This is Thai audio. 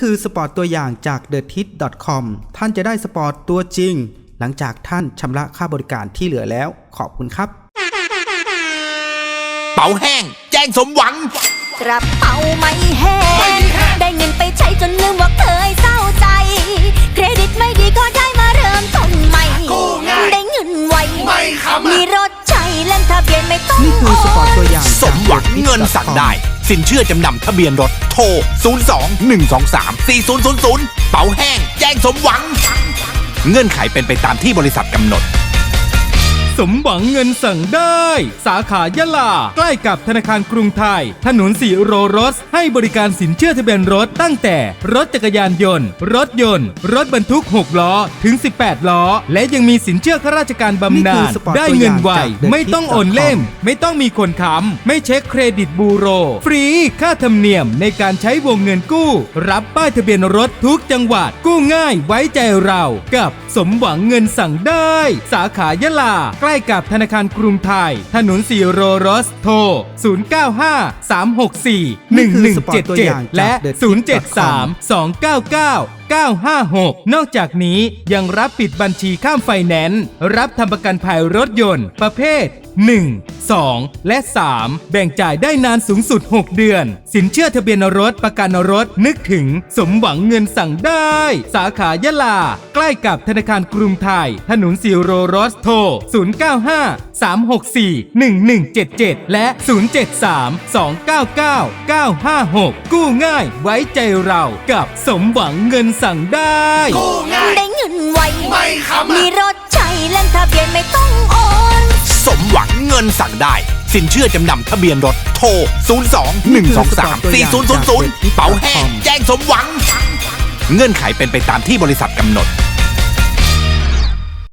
คือสปอร์ตตัวอย่างจาก t h e t i t c o m ท่านจะได้สปอร์ตตัวจริง หลังจากท่านชำระค่าบริการที่เหลือแล้ว ขอบคุณครับ เป๋าแห้ง แจ้งสมหวัง กระเป๋าไม่แห้ง ได้เงินไปใช้จนลืมว่าเคยเศร้าใจ เครดิตไม่ดีก็ได้มาเริ่มต้นใหม่กู้ง่ายได้เงินไวไม่ค้ำอะมีรถใช้เล่นทะเบียนไม่ต้องนี่คือสปอร์ตตัวอย่างสมหวังเงินสั่งได้ สินเชื่อจำนำทะเบียนรถ โทร 02 123 4000 เป๋าแห้ง แจ้งสมหวัง เงื่อนไขเป็นไปตามที่บริษัทกำหนด สมหวังเงินสั่งได้ สาขายะลา ใกล้กับธนาคารกรุงไทย ถนนสีโรรส ให้บริการสินเชื่อทะเบียนรถตั้งแต่รถจักรยานยนต์ รถยนต์ รถบรรทุก 6 ล้อ ถึง 18 ล้อ และยังมีสินเชื่อข้าราชการบำนานี่คืญอสปอร์ตได้เงินไวตัวอย่างจากไม่ต้องโอนเล่ม ไม่ต้องมีคนค้ำไม่เช็คเครดิตบูโร ฟรีค่าธรรมเนียมในการใช้วงเงินกู้ รับป้ายทะเบียนรถทุกจังหวัดกู้ง่ายไว้ใจเรา กับสมหวังเงินสั่งได้ สาขายะลาใกล้กับธนาคารกรุงไทย ถนนสีโรรสโทร 0953641177 และจาก TheTip.com 073 299 956 นอกจากนี้ยังรับปิดบัญชีข้ามไฟแนนซ์รับทำประกันภัยรถยนต์ประเภท 1 2 และ 3 แบ่งจ่ายได้นานสูงสุด 6 เดือน สินเชื่อทะเบียนรถประกันรถนึกถึง สมหวังเงินสั่งได้ สาขายะลา ใกล้กับธนาคารกรุงไทย ถนนสีโรรสโทร 095 364 1177 และ 073 299 956 กู้ง่ายไว้ใจเรากับสมหวังเงินสั่งได้ได้เงินไวไม่ค้ำอะมีรถใช้เล่นทะเบียนไม่ต้องโอน สมหวังเงินสั่งได้ สินเชื่อจำนำทะเบียนรถโทร 02 123 4000 เป๋าแห้งแจ้งสมหวัง เงื่อนไขเป็นไปตามที่บริษัทกำหนด